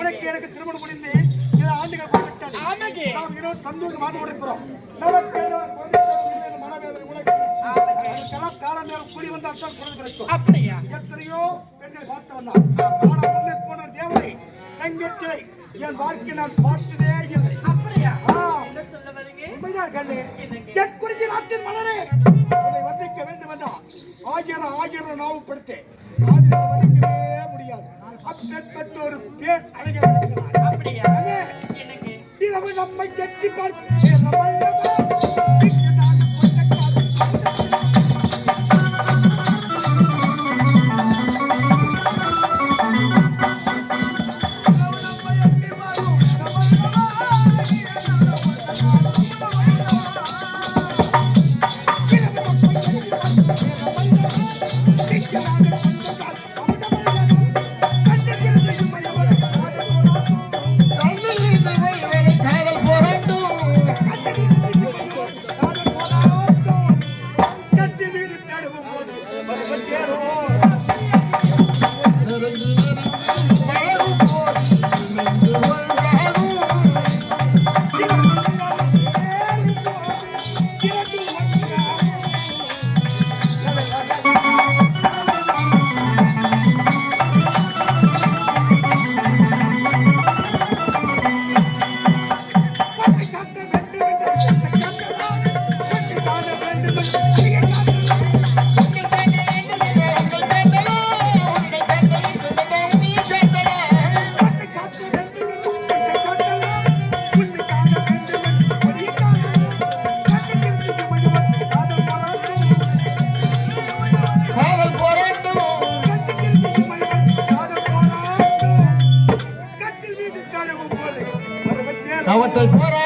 உனக்கு எனக்கு திருமணம் முடிந்து சில ஆண்டுகள் போய்விட்டது. நாம் இருவரும் சந்தோஷமாக உடைக்கிறோம் மனவேதனை உனக்கு. ஆமாங்க. அதுக்கெல்லாம் கால நேரம் கூடி வந்தால் தான் குழந்தை கிடைக்கும். அப்படியா? எத்தனையோ பெண்ணை பார்த்தவன் நான். ஆனா உன்னை போன தேவதை தங்கச்சியை என் வாழ்க்கை நான் பார்த்ததே இல்லை. அப்படியா? உண்மைதான் கண்ணு. குறிஞ்சி நாட்டின் மலரே உன்னை வந்திக்க வேண்டும் என்றால் ஆயிரம் ஆயிரம் அப்பேற்பட்ட ஒரு பேர் அழகாக இருக்கிறார் அப்படியா? நம்மை எட்டி பார்க்க அவற்றை போராட்டம்